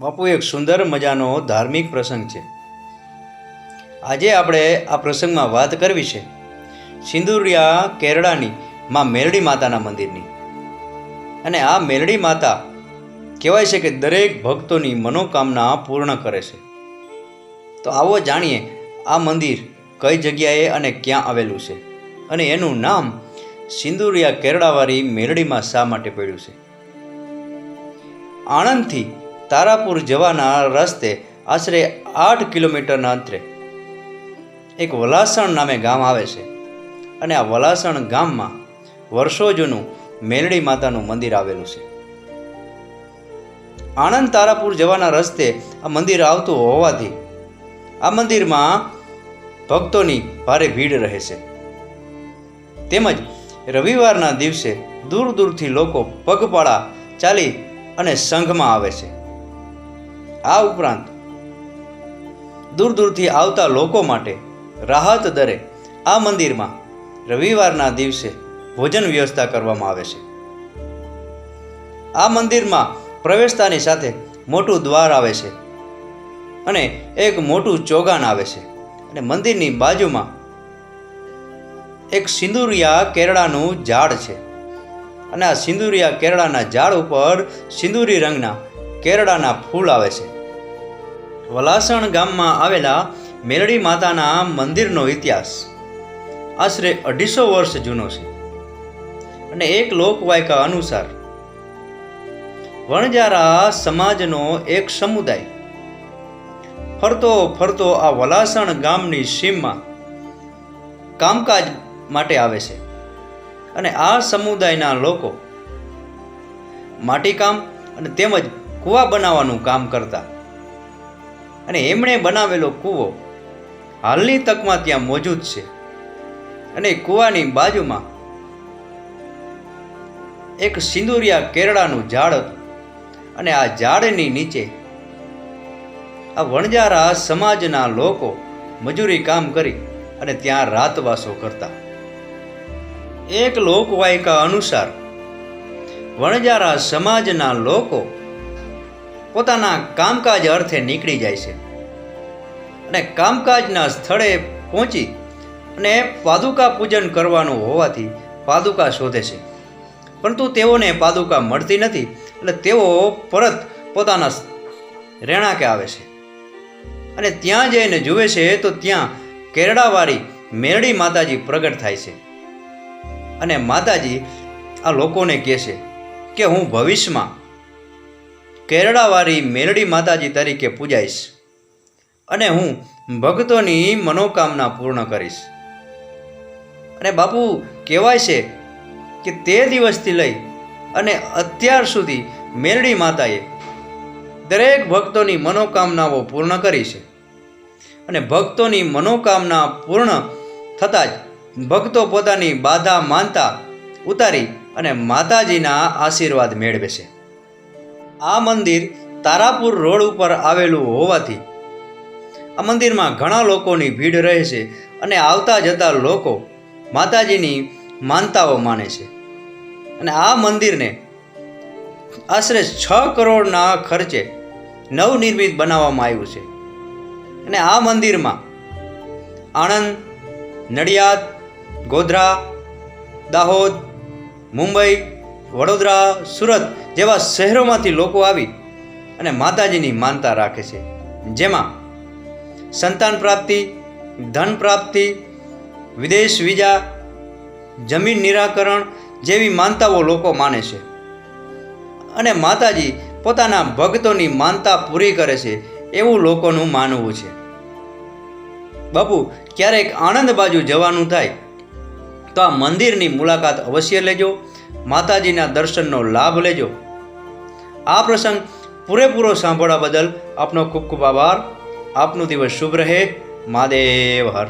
બાપુ, એક સુંદર મજાનો ધાર્મિક પ્રસંગ છે. આજે આપણે આ પ્રસંગમાં વાત કરવી છે સિંદુરિયા કેરળાની માં મેરડી માતાના મંદિરની. અને આ મેરડી માતા કહેવાય છે કે દરેક ભક્તોની મનોકામના પૂર્ણ કરે છે. તો આવો જાણીએ આ મંદિર કઈ જગ્યાએ અને ક્યાં આવેલું છે અને એનું નામ સિંદુરિયા કેરળાવાળી મેરડીમાં શા માટે પડ્યું છે? આણંદથી તારાપુર જવાના રસ્તે આશરે આઠ કિલોમીટરના અંતરે એક વલાસણ નામે ગામ આવે છે. અને આ વલાસણ ગામમાં વર્ષો જૂનું મેલડી માતાનું મંદિર આવેલું છે. આણંદ તારાપુર જવાના રસ્તે આ મંદિર આવતું હોવાથી આ મંદિરમાં ભક્તોની ભારે ભીડ રહે છે. તેમજ રવિવારના દિવસે દૂર દૂરથી લોકો પગપાળા ચાલી અને સંઘમાં આવે છે. આ ઉપરાંત દૂર દૂરથી આવતા લોકો માટે રાહત દરે આ મંદિરમાં રવિવારના દિવસે ભોજન વ્યવસ્થા કરવામાં આવે છે. આ મંદિરમાં પ્રવેશતાની સાથે મોટું દ્વાર આવે છે અને એક મોટું ચોગાન આવે છે અને મંદિરની બાજુમાં એક સિંદુરિયા કેરળાનું ઝાડ છે અને આ સિંદુરિયા કેરળાના ઝાડ ઉપર સિંદુરી રંગના કેરળાના ફૂલ આવે છે. વલાસણ ગામમાં આવેલા મેલડી માતાના મંદિરનો ઇતિહાસ. આશરે અઢીસો વર્ષ જૂનો છે અને એક લોકવાયકા અનુસાર વણજારા સમાજનો એક સમુદાય. ફરતો ફરતો આ વલાસણ ગામની સીમમાં કામકાજ માટે આવે છે અને આ સમુદાયના લોકો માટીકામ અને તેમજ કૂવા બનાવવાનું કામ કરતા અને એમણે બનાવેલો કૂવો હાલની તકમાં ત્યાં મોજૂદ છે. અને કૂવાની બાજુમાં એક સિંદુરિયા કેરળાનું ઝાડ હતું. અને આ ઝાડની નીચે આ વણજારા સમાજના લોકો મજૂરી કામ કરી અને ત્યાં રાતવાસો કરતા. એક લોકવાયકા અનુસાર વણજારા સમાજના લોકો પોતાના કામકાજ અર્થે નીકળી જાય છે. અને કામકાજના સ્થળે પહોંચી અને પાદુકા પૂજન કરવાનું હોવાથી પાદુકા શોધે છે. પરંતુ તેઓને પાદુકા મળતી નથી એટલે તેઓ પરત પોતાના રહેણાંકે આવે છે. અને ત્યાં જઈને જુએ છે તો ત્યાં કેરડાવાળી મેરડી માતાજી પ્રગટ થાય છે. અને માતાજી આ લોકોને કહે છે કે હું ભવિષ્યમાં કેરડાવાળી મેરડી માતાજી તરીકે પૂજાઈશ અને હું ભક્તોની મનોકામના પૂર્ણ કરીશ. અને બાપુ, કહેવાય છે કે તે દિવસથી લઈ અને અત્યાર સુધી મેરડી માતાએ દરેક ભક્તોની મનોકામનાઓ પૂર્ણ કરી છે. અને ભક્તોની મનોકામના પૂર્ણ થતાં જ ભક્તો પોતાની બાધા માનતા ઉતારી અને માતાજીના આશીર્વાદ મેળવે છે. આ મંદિર તારાપુર રોડ ઉપર આવેલું હોવાથી આ મંદિરમાં ઘણા લોકોની ભીડ રહે છે અને આવતા જતા લોકો માતાજીની માનતાઓ માને છે. અને આ મંદિરને આશરે છ કરોડના ખર્ચે નવનિર્મિત બનાવવામાં આવ્યું છે. અને આ મંદિરમાં આણંદ, નડિયાદ, ગોધરા, દાહોદ, મુંબઈ વડોદરા, સુરત જેવા શહેરોમાંથી લોકો આવી અને માતાજીની માનતા રાખે છે. જેમાં સંતાન પ્રાપ્તિ, ધન પ્રાપ્તિ, વિદેશ વિજા જમીન નિરાકરણ જેવી માનતાઓ લોકો માને છે. અને માતાજી પોતાના ભક્તોની માનતા પૂરી કરે છે એવું લોકોનું માનવું છે. બાપુ, ક્યારેક આણંદ બાજુ જવાનું થાય તો આ મંદિરની મુલાકાત અવશ્ય લેજો. માતાજીના દર્શનનો લાભ લેજો. આ પ્રસંગ પૂરેપૂરો સાંભળવા બદલ આપનો ખૂબ ખૂબ આભાર. આપનો દિવસ શુભ રહે. મહાદેવ હર.